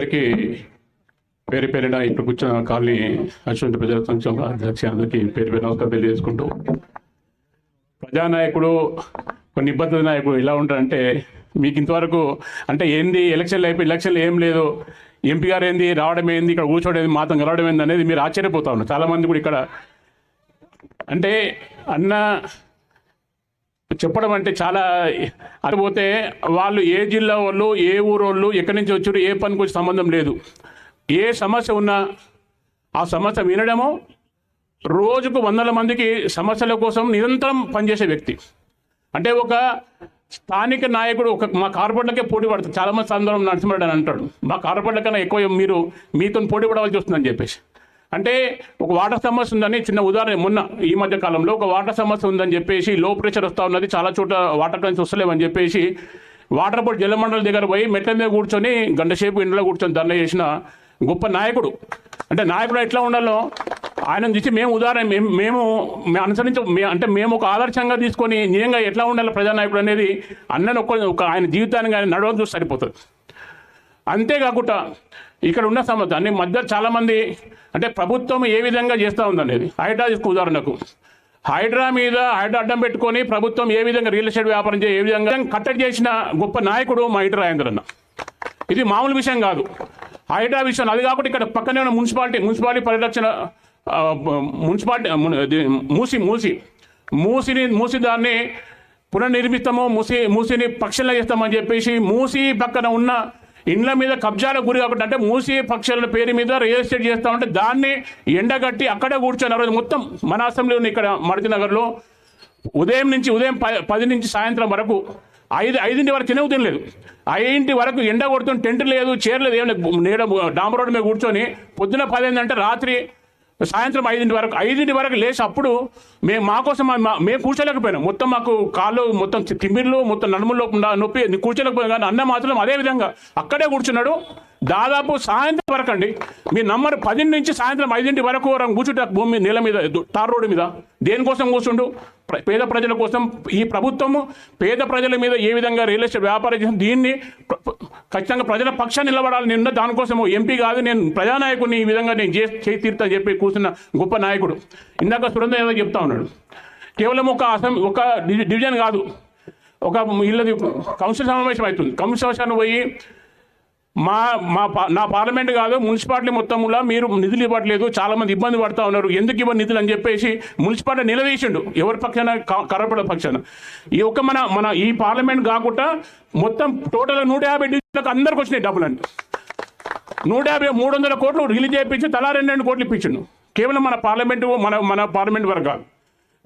అందరికీ పేరు పేరిన ఇప్పుడు కూర్చున్న కాలనీ అశ్వంత ప్రజల సంక్షేమ అధ్యక్ష అందరికీ పేరు పేరు నమస్కారం తెలియజేసుకుంటూ ప్రజానాయకుడు కొన్ని ఇబ్బందుల నాయకుడు ఎలా ఉంటారంటే మీకు ఇంతవరకు అంటే ఏంది ఎలక్షన్లు అయిపోయి ఎలక్షన్లు ఏం లేదు ఎంపీ గారు ఏంది రావడం ఏంది ఇక్కడ కూర్చోవడం మాత్రం కలవడం ఏంది అనేది మీరు ఆశ్చర్యపోతా ఉన్నారు. చాలామంది కూడా ఇక్కడ అంటే అన్న చెప్పడం అంటే చాలా అటుపోతే వాళ్ళు ఏ జిల్లా వాళ్ళు ఏ ఊరు వాళ్ళు ఎక్కడి నుంచి వచ్చారు ఏ పని వచ్చి సంబంధం లేదు. ఏ సమస్య ఉన్నా ఆ సమస్య వినడము రోజుకు వందల మందికి సమస్యల కోసం నిరంతరం పనిచేసే వ్యక్తి. అంటే ఒక స్థానిక నాయకుడు ఒక మా కార్పొరేట్లకే పోటీ పడతాడు చాలామంది సందర్భం నరసింహరెడ్డి అని అంటాడు. మా కార్పొరేట్ల కన్నా ఎక్కువ మీరు మీతో పోటీ పడవలసి వస్తుందని చెప్పేసి. అంటే ఒక వాటర్ సమస్య ఉందని చిన్న ఉదాహరణ మొన్న ఈ మధ్య కాలంలో ఒక వాటర్ సమస్య ఉందని చెప్పేసి లో ప్రెషర్ వస్తూ ఉన్నది చాలా చోట్ల వాటర్ ట్యాంక్స్ వస్తలేవని చెప్పేసి వాటర్ బోర్డు జలమండలి దగ్గర పోయి మెట్ల మీద కూర్చొని గంట సేపు ఇంట్లో కూర్చొని ధర్నా చేసిన గొప్ప నాయకుడు. అంటే నాయకుడు ఎట్లా ఉండాలో ఆయన చూసి మేము ఉదాహరణ మేము మేము అనుసరించి అంటే మేము ఒక ఆదర్శంగా తీసుకొని నిజంగా ఎట్లా ఉండాలి ప్రజానాయకుడు అనేది అన్నని ఒక ఆయన జీవితాన్ని కానీ నడవడం చూసి సరిపోతుంది. అంతేకాకుండా ఇక్కడ ఉన్న సమస్య అన్ని మధ్య చాలామంది అంటే ప్రభుత్వం ఏ విధంగా చేస్తూ ఉందనేది. హైడ్రా తీసుకు ఉదాహరణకు. హైడ్రా మీద హైడ్రా అడ్డం పెట్టుకొని ప్రభుత్వం ఏ విధంగా రియల్ ఎస్టేట్ వ్యాపారం చేయ ఏ విధంగా కట్టడి చేసిన గొప్ప నాయకుడు మా హైడ్రా రాజేంద్రన్న ఇది మామూలు విషయం కాదు. హైడ్రా విషయం అది కాకుండా ఇక్కడ పక్కనే ఉన్న మున్సిపాలిటీ మున్సిపాలిటీ పరిరక్షణ మున్సిపాలిటీ మూసి మూసి. మూసిని మూసి దాన్ని పునర్నిర్మిస్తాము మూసి మూసిని పక్షులను చేస్తామని చెప్పేసి మూసి పక్కన ఉన్న ఇండ్ల మీద కబ్జాలకు గురి కాబట్టి అంటే మూసి పక్షుల పేరు మీద రియల్ ఎస్టేట్ చేస్తామంటే దాన్ని ఎండగట్టి అక్కడే కూర్చొని ఆ రోజు మొత్తం మన అసెంబ్లీ ఉంది ఇక్కడ మడతి నగర్లో. ఉదయం నుంచి ఉదయం ప- పది నుంచి సాయంత్రం వరకు ఐదు ఐదింటి వరకు తినవు తినలేదు ఐదింటి వరకు ఎండ కొడుతుంది టెంట్ లేదు చీర లేదు ఏం లేదు. నీడ డాంబర్ రోడ్డు మీద కూర్చొని పొద్దున పదిందంటే రాత్రి సాయంత్రం ఐదింటి వరకు ఐదింటి వరకు లేచి అప్పుడు మేము మా కోసం మా- మేము కూర్చోలేకపోయినాం. మొత్తం మాకు కాళ్ళు మొత్తం తిమ్మిర్లు మొత్తం నడుముల్లో నొప్పి కూర్చోలేకపోయినా. కానీ అన్న మాత్రం అదే విధంగా అక్కడే కూర్చున్నాడు. దాదాపు సాయంత్రం వరకు అండి. మీ నంబర్ పది నుంచి సాయంత్రం ఐదింటి వరకు వరం కూర్చుంటే భూమి నేల మీద తార్ రోడ్డు మీద. దేనికోసం కూర్చుండు? పేద ప్రజల కోసం ఈ ప్రభుత్వము పేద ప్రజల మీద ఏ విధంగా రియల్ ఎస్టేట్ వ్యాపారం చేసిన దీన్ని ఖచ్చితంగా ప్రజల పక్షాన్ని నిలబడాలి నిన్న దానికోసం ఎంపీ కాదు నేను ప్రజానాయకుడిని ఈ విధంగా నేను చే చేయి తీరుతా చెప్పి కూర్చున్న గొప్ప నాయకుడు. ఇందాక సురేంద్ర యాదవ్ చెప్తా ఉన్నాడు. కేవలం ఒక అసం ఒక డివిజన్ కాదు. ఒక ఇళ్ళది కౌన్సిల్ సమావేశం అవుతుంది. కౌన్సిల్ సమావేశాన్ని పోయి మా మా పా- నా పార్లమెంట్ కాదు మున్సిపాలిటీ మొత్తంలో మీరు నిధులు ఇవ్వట్లేదు చాలా మంది ఇబ్బంది పడతా ఉన్నారు. ఎందుకు ఇవ్వని నిధులు అని చెప్పేసి మున్సిపాలిటీ నిలవేసిండు ఎవరి పక్షాన? కరపడ పక్షాన. ఈ ఒక్క మన మన ఈ పార్లమెంట్ కాకుండా మొత్తం టోటల్ నూట యాభై డివిజన్లకు అందరికి వచ్చినాయి డబ్బులండి నూట యాభై మూడు వందల కోట్లు రిలీజ్ చేయించి తలా రెండు రెండు కోట్లు ఇప్పించిండు. కేవలం మన పార్లమెంటు మన మన పార్లమెంట్ వరకు కాదు.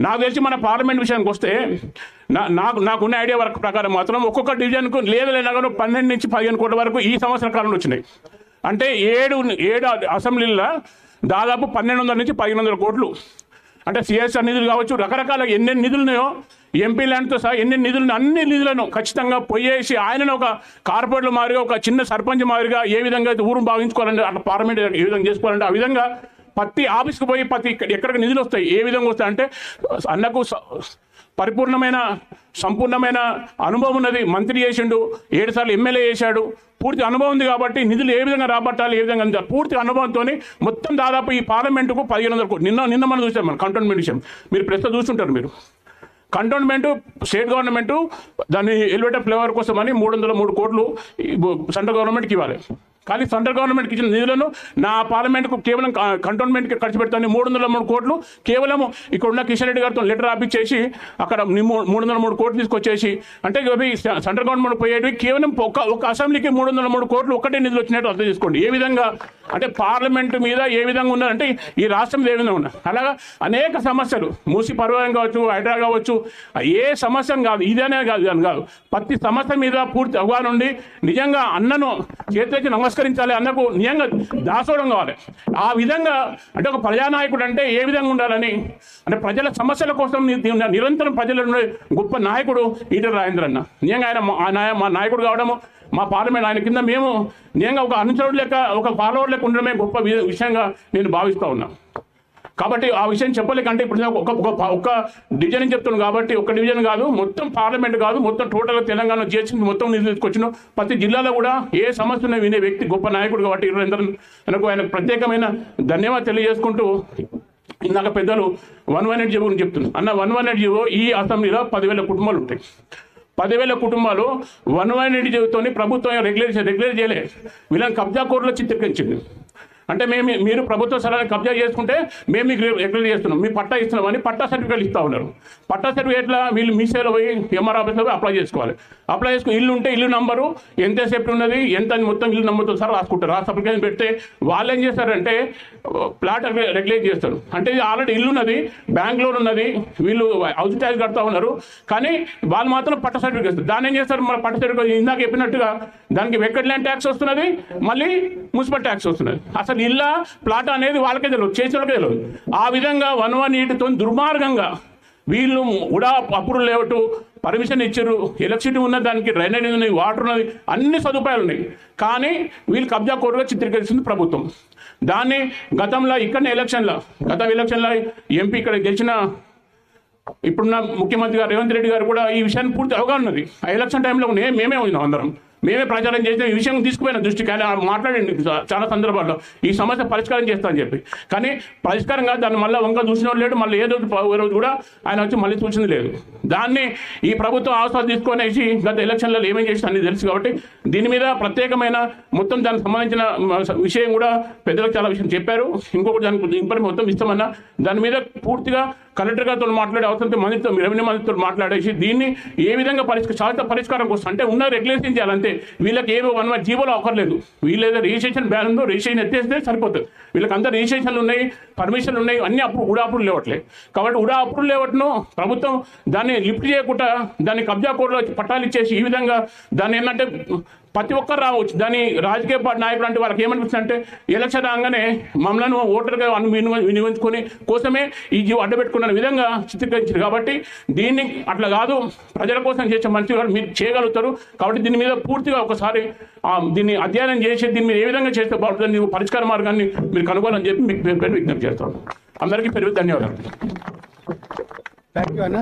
నాకు తెలిసి మన పార్లమెంట్ విషయానికి వస్తే నా నాకు నాకున్న ఐడియా వరకు ప్రకారం మాత్రం ఒక్కొక్క డివిజన్కు లేదు లేనగా పన్నెండు నుంచి పదిహేను కోట్ల వరకు ఈ సంవత్సర కాలంలో వచ్చినాయి. అంటే ఏడు ఏడు అసెంబ్లీలో దాదాపు పన్నెండు వందల నుంచి పదిహేను వందల కోట్లు. అంటే సిఎస్ఆర్ నిధులు కావచ్చు రకరకాల ఎన్నెన్ని నిధులు ఉన్నాయో ఎంపీ ల్యాండ్తో సహా ఎన్ని నిధులను అన్ని నిధులను ఖచ్చితంగా పోయేసి ఆయనను ఒక కార్పొరేట్ల మాదిరిగా ఒక చిన్న సర్పంచ్ మాదిరిగా ఏ విధంగా అయితే ఊరు భావించుకోవాలంటే అట్లా పార్లమెంట్ ఏ విధంగా చేసుకోవాలంటే ఆ విధంగా ప్రతి ఆఫీస్కి పోయి ప్రతి ఎక్కడికి నిధులు వస్తాయి ఏ విధంగా వస్తాయి అంటే అన్నకు స- పరిపూర్ణమైన సంపూర్ణమైన అనుభవం ఉన్నది. మంత్రి చేసిండు ఏడుసార్లు ఎమ్మెల్యే చేశాడు. పూర్తి అనుభవం ఉంది కాబట్టి నిధులు ఏ విధంగా రాబట్టాలి ఏ విధంగా పూర్తి అనుభవంతో మొత్తం దాదాపు ఈ పార్లమెంటుకు పదిహేను వందల కోట్లు. నిన్న నిన్న మనం చూసాం మనం కంటోన్మెంట్ విషయం. మీరు ప్రస్తుతం చూస్తుంటారు మీరు. కంటోన్మెంట్ స్టేట్ గవర్నమెంట్ దాన్ని ఎలివేటర్ ఫ్లేవర్ కోసం అని మూడు వందల మూడు కోట్లు సెంట్రల్ గవర్నమెంట్కి ఇవ్వాలి. కానీ సెంట్రల్ గవర్నమెంట్కి ఇచ్చిన నిధులను నా పార్లమెంట్కు కేవలం కంటోన్మెంట్కి ఖర్చు పెడతాను. మూడు వందల మూడు కోట్లు కేవలం ఇక్కడ ఉన్న కిషన్ రెడ్డి గారితో లెటర్ ఆపించేసి అక్కడ మూ- మూడు వందల మూడు కోట్లు తీసుకొచ్చేసి అంటే ఇవి సెంట్రల్ గవర్నమెంట్ పోయేవి కేవలం ఒక ఒక అసెంబ్లీకి మూడు వందల మూడు కోట్లు ఒక్కటే నిధులు వచ్చినట్టు అర్థం చేసుకోండి. ఏ విధంగా? అంటే పార్లమెంట్ మీద ఏ విధంగా ఉన్నారంటే ఈ రాష్ట్రం ఏ విధంగా ఉన్నారు అలాగా అనేక సమస్యలు. మూసి పర్వం కావచ్చు హైడ్రా కావచ్చు ఏ సమస్య కాదు ఇదనే కాదు అని కాదు. ప్రతి సమస్య మీద పూర్తి అవగాహన ఉండి నిజంగా అన్నను చేతులకి నమస్కరించాలి అన్నకు నియంగా దాసోడం కావాలి. ఆ విధంగా అంటే ఒక ప్రజానాయకుడు అంటే ఏ విధంగా ఉండాలని? అంటే ప్రజల సమస్యల కోసం నిరంతరం ప్రజల నుండి గొప్ప నాయకుడు ఈటల రాజేంద్ర అన్న. నిజంగా ఆయన మా- మా నాయకుడు కావడము మా పార్లమెంట్ ఆయన కింద మేము నిజంగా ఒక అనుచరుడు లెక్క ఒక ఫాలోవర్ లెక్క ఉండడమే గొప్ప విషయంగా నేను భావిస్తూ ఉన్నా. కాబట్టి ఆ విషయం చెప్పలేకంటే ఇప్పుడు ఒక ఒక ఒక డివిజన్ చెప్తున్నాను కాబట్టి ఒక డివిజన్ కాదు మొత్తం పార్లమెంట్ కాదు మొత్తం టోటల్గా తెలంగాణ చేసింది మొత్తం నిధులు తీసుకొచ్చిన ప్రతి జిల్లాలో కూడా ఏ సమస్య ఉన్నా వినే వ్యక్తి గొప్ప నాయకుడు కాబట్టి ఇరవై ఆయనకు ప్రత్యేకమైన ధన్యవాదాలు తెలియజేసుకుంటూ ఇందాక పెద్దలు వన్ వన్ ఎయిట్ జీవో గురించి చెప్తున్నారు. అన్న వన్ వన్ ఎయిట్ జీవో ఈ అసెంబ్లీలో పదివేల కుటుంబాలు ఉంటాయి. పదివేల కుటుంబాలు వన్ వన్ ఎయిట్ జీవోతోని ప్రభుత్వం రెగ్యులేషన్ రెగ్యులేట్ చేయలేదు వీళ్ళని కబ్జా కోర్టులో చిత్రీకరించింది. అంటే మేము మీరు ప్రభుత్వ స్థలాన్ని కబ్జా చేసుకుంటే మేము మీకు రెగ్యులేట్ చేస్తున్నాం. మీ పట్టా ఇస్తున్నామని పట్టా సర్టిఫికేట్ ఇస్తా ఉన్నారు. పట్టా సర్టిఫికేట్ల వీళ్ళు మీ సేవలో పోయి ఎంఆర్ ఆఫీస్లో పోయి అప్లై చేసుకోవాలి. అప్లై చేసుకుని ఇల్లు ఉంటే ఇల్లు నంబరు ఎంత సేఫ్టీ ఉన్నది ఎంత అని మొత్తం ఇల్లు నంబర్తో సార్ రాసుకుంటారు. రాసి అప్లికేషన్ పెడితే వాళ్ళు ఏం చేస్తారంటే ప్లాట్ రెగ్యులేట్ చేస్తారు. అంటే ఇది ఆల్రెడీ ఇల్లు ఉన్నది బ్యాంక్ లోన్ ఉన్నది వీళ్ళు హౌస్ ట్యాక్స్ కడతా ఉన్నారు. కానీ వాళ్ళు మాత్రం పట్ట సర్టిఫికేట్ ఇస్తారు. దాన్ని ఏం చేస్తారు? మన పట్ట సర్టిఫికేట్ ఇందాక చెప్పినట్టుగా దానికి వెక్కడ్ ల్యాండ్ ట్యాక్స్ వస్తున్నది మళ్ళీ మున్సిపల్ ట్యాక్స్ వస్తున్నది. అసలు ఇళ్ళ ప్లాట్ అనేది వాళ్ళకే తెలియదు చేసేవాళ్ళకే తెలియదు ఆ విధంగా వన్ వన్ ఎయిట్తో దుర్మార్గంగా వీళ్ళు కూడా అప్పుడు లేవటు పర్మిషన్ ఇచ్చారు. ఎలక్ట్రిసిటీ ఉన్న దానికి డ్రైనేజ్ ఉన్నాయి వాటర్ ఉన్నది అన్ని సదుపాయాలు ఉన్నాయి. కానీ వీళ్ళు కబ్జా కోరుగా చిత్రీకరిస్తుంది ప్రభుత్వం. దాన్ని గతంలో ఇక్కడ ఎలక్షన్లో గత ఎలక్షన్లో ఎంపీ ఇక్కడ గెలిచిన ఇప్పుడున్న ముఖ్యమంత్రి గారు రేవంత్ రెడ్డి గారు కూడా ఈ విషయాన్ని పూర్తి అవగాహన ఉన్నది. ఆ ఎలక్షన్ టైంలో మేమే ఉన్నాం అందరం. మేమే ప్రచారం చేసిన ఈ విషయం తీసుకుపోయిన దృష్టి ఆయన మాట్లాడండి చాలా సందర్భాల్లో. ఈ సమస్య పరిష్కారం చేస్తా అని చెప్పి. కానీ పరిష్కారం కాదు దాన్ని మళ్ళీ వంక చూసిన లేడు మళ్ళీ ఏ రోజు ఏ రోజు కూడా ఆయన వచ్చి మళ్ళీ చూసింది లేదు. దాన్ని ఈ ప్రభుత్వం అవసరం తీసుకునేసి గత ఎలక్షన్లలో ఏమేం చేసింది అన్ని తెలుసు కాబట్టి దీని మీద ప్రత్యేకమైన మొత్తం దానికి సంబంధించిన విషయం కూడా పెద్దలకు చాలా విషయం చెప్పారు. ఇంకొకటి దానికి ఇన్ఫర్మేషన్ మొత్తం ఇస్తామన్నా దాని మీద పూర్తిగా కలెక్టర్ గారితో మాట్లాడే అవసరంతో మంత్రితో రెవెన్యూ మంత్రితో మాట్లాడేసి దీన్ని ఏ విధంగా పరిష్కారం శాశ్వత పరిష్కారం కోసం అంటే ఉన్న రెగ్యులేషన్ చేయాలంటే వీళ్ళకి ఏమో వన్ వన్ జీవోలో అవ్వలేదు వీళ్ళు ఏదో రిజిస్ట్రేషన్ బ్యాన్ ఉందో రిజిస్ట్రేషన్ ఎత్తేస్తే సరిపోతుంది. వీళ్ళకి అందరు రిజిస్ట్రేషన్లు ఉన్నాయి పర్మిషన్లు ఉన్నాయి అన్ని అప్పుడు ఉడా అప్పుడు లేవట్లే. కాబట్టి ఉడా అప్పుడు లేవట్ను ప్రభుత్వం దాన్ని లిఫ్ట్ చేయకుండా దాన్ని కబ్జా కోర్టులో పట్టాలు ఇచ్చేసి ఈ విధంగా దాన్ని ఏంటంటే ప్రతి ఒక్కరు రావచ్చు. దాని రాజకీయ పార్టీ నాయకులు అంటే వాళ్ళకి ఏమనిపిస్తుంది అంటే ఎలక్షన్ రాగానే మమ్మల్ని ఓటర్గా అను వినియోగించుకొని కోసమే ఈ జీవో అడ్డబెట్టుకున్న విధంగా చిత్రీకరించారు. కాబట్టి దీన్ని అట్లా కాదు ప్రజల కోసం చేసే మంచి మీరు చేయగలుగుతారు. కాబట్టి దీని మీద పూర్తిగా ఒకసారి దీన్ని అధ్యయనం చేసి దీన్ని మీరు ఏ విధంగా చేస్తే బాగుంటుంది పరిష్కార మార్గాన్ని మీరు కనుగోనని చెప్పి మీకు పేరు పేరు విజ్ఞప్తి చేస్తాను. అందరికీ పెరుగు ధన్యవాదాలు. థ్యాంక్ యూ అన్న.